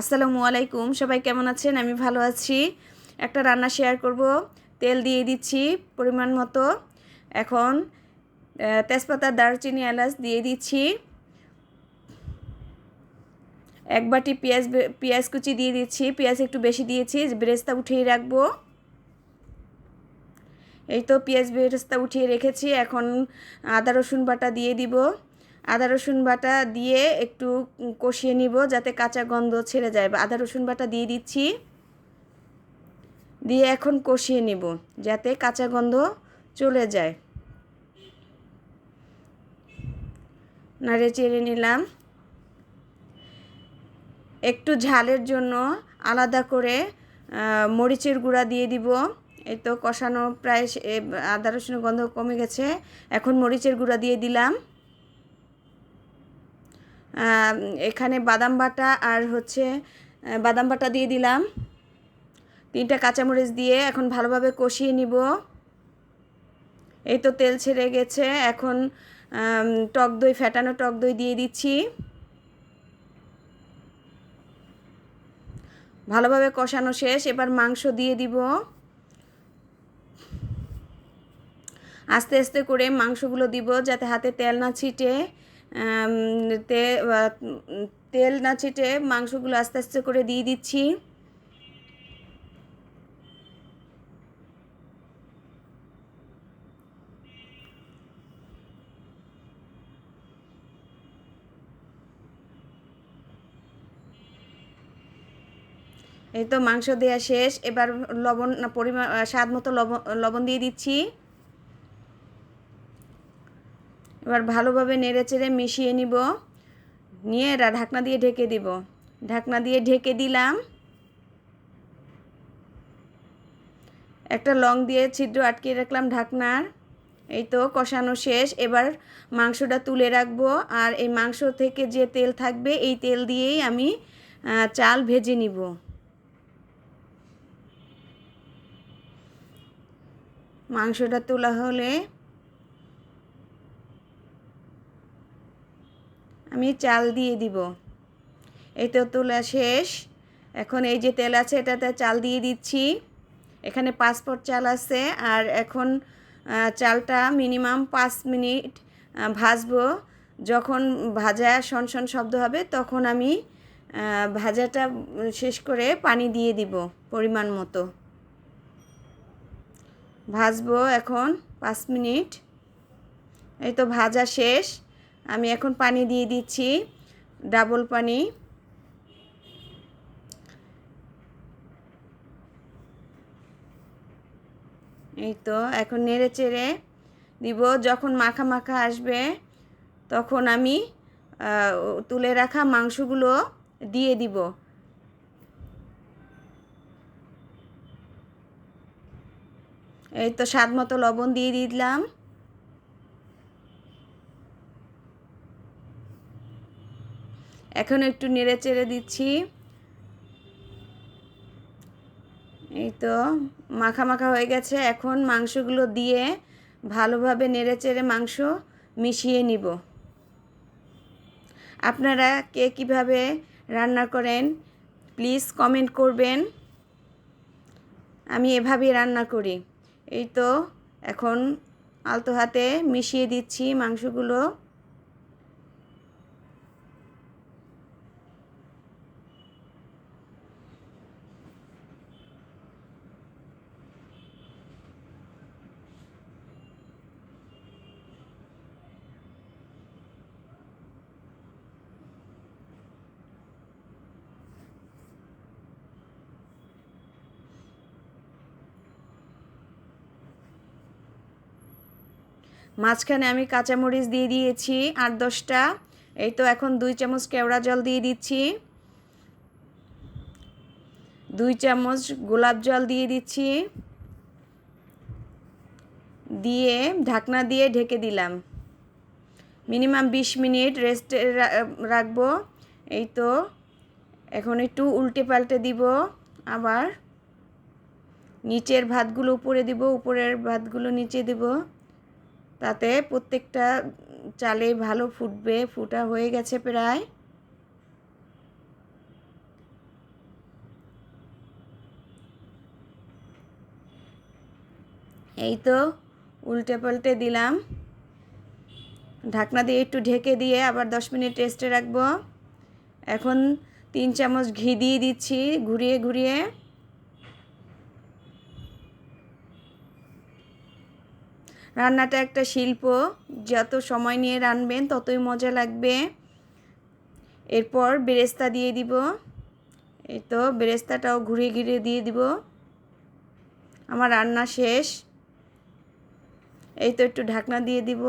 আসসালামু আলাইকুম, সবাই কেমন আছেন? আমি ভালো আছি। একটা রান্না শেয়ার করব। তেল দিয়ে দিচ্ছি পরিমাণ মতো। এখন তেজপাতা, দারচিনি, এলাচ দিয়ে দিচ্ছি। এক বাটি পেঁয়াজ পেঁয়াজ কুচি দিয়ে দিচ্ছি। পেঁয়াজ একটু বেশি দিয়েছি বেরেস্তা উঠিয়ে রাখব। এই তো পেঁয়াজ বেরেস্তা উঠিয়ে রেখেছি। এখন আদা, রসুন বাটা দিয়ে দিব। আদা, রসুন বাটা দিয়ে একটু কষিয়ে নিব যাতে কাঁচা গন্ধ ছেড়ে যায়। বা আদা, রসুন বাটা দিয়ে দিচ্ছি। দিয়ে এখন কষিয়ে নিব যাতে কাঁচা গন্ধ চলে যায়। নাড়ে চেড়ে নিলাম। একটু ঝালের জন্য আলাদা করে মরিচের গুঁড়া দিয়ে দিব। এই তো কষানো প্রায় আদা, রসুনের গন্ধ কমে গেছে। এখন মরিচের গুঁড়া দিয়ে দিলাম। এখানে বাদাম বাটা আর হচ্ছে বাদাম বাটা দিয়ে দিলাম। তিনটা কাঁচামরিচ দিয়ে এখন ভালোভাবে কষিয়ে নিব। এই তো তেল ছেড়ে গেছে। এখন টক দই ফ্যাটানো টক দই দিয়ে দিচ্ছি। ভালোভাবে কষানো শেষ। এবার মাংস দিয়ে দিব। আস্তে আস্তে করে মাংসগুলো দিব যাতে হাতে তেল না ছিটে। তে তেল না ছিটে মাংসগুলো আস্তে আস্তে করে দিয়ে দিচ্ছি। এই তো মাংস দেওয়া শেষ। এবার লবণ পরিমাণ স্বাদ মতো লবণ লবণ দিয়ে দিচ্ছি। এবার ভালোভাবে নেড়ে চেড়ে মিশিয়ে নিব। নিয়ে এরা ঢাকনা দিয়ে ঢেকে দিব। ঢাকনা দিয়ে ঢেকে দিলাম। একটা লং দিয়ে ছিদ্র আটকে রাখলাম ঢাকনার। এই তো কষানো শেষ। এবার মাংসটা তুলে রাখব। আর এই মাংস থেকে যে তেল থাকবে, এই তেল দিয়েই আমি চাল ভেজে নিব। মাংসটা তোলা হলে আমি চাল দিয়ে দিব। এই তো তোলা শেষ। এখন এই যে তেল আছে, এটাতে চাল দিয়ে দিচ্ছি। এখানে পাসপোর্ট চাল আছে আর এখন চালটা মিনিমাম পাঁচ মিনিট ভাজবো। যখন ভাজা শন শব্দ হবে, তখন আমি ভাজাটা শেষ করে পানি দিয়ে দিব পরিমাণ মতো। ভাজবো এখন পাঁচ মিনিট। এই তো ভাজা শেষ। আমি এখন পানি দিয়ে দিচ্ছি, ডাবল পানি। এই তো, এখন নেড়ে চেড়ে দিব। যখন মাখা মাখা আসবে, তখন আমি তুলে রাখা মাংসগুলো দিয়ে দিব। এই তো, স্বাদ মতো লবণ দিয়ে দিলাম। এখন একটু নেড়ে চেড়ে দিচ্ছি। এই তো, মাখা মাখা হয়ে গেছে। এখন মাংসগুলো দিয়ে ভালোভাবে নেড়ে চেড়ে মাংস মিশিয়ে নিব। আপনারা কে কীভাবে রান্না করেন, প্লিজ কমেন্ট করবেন। আমি এভাবেই রান্না করি। এই তো, এখন আলতো হাতে মিশিয়ে দিচ্ছি মাংসগুলো। মাঝখানে আমি কাঁচামরিচ দিয়ে দিয়েছি আট দশটা। এই তো এখন দুই চামচ কেওড়া জল দিয়ে দিচ্ছি। দুই চামচ গোলাপ জল দিয়ে দিচ্ছি। দিয়ে ঢাকনা দিয়ে ঢেকে দিলাম। মিনিমাম বিশ মিনিট রেস্টে রাখব। এই তো এখন একটু উল্টে পাল্টে দিব। আবার নিচের ভাতগুলো উপরে দিব, উপরের ভাতগুলো নিচে দিব। তাতে প্রত্যেকটা চালে ভালো ফুটবে, ফুটা হয়ে গেছে প্রায়। এই তো উল্টে পাল্টে দিলাম। ঢাকনা দিয়ে একটু ঢেকে দিয়ে আবার দশ মিনিট রেস্টে রাখব। এখন তিন চামচ ঘি দিয়ে দিচ্ছি, ঘুরিয়ে ঘুরিয়ে। রান্নাটা একটা শিল্প, যত সময় নিয়ে রানবেন ততই মজা লাগবে। এরপর বেরেস্তা দিয়ে দিব। এই তো বেরেস্তাটাও ঘুরে ঘিরে দিয়ে দিব। আমার রান্না শেষ। এই তো একটু ঢাকনা দিয়ে দিব।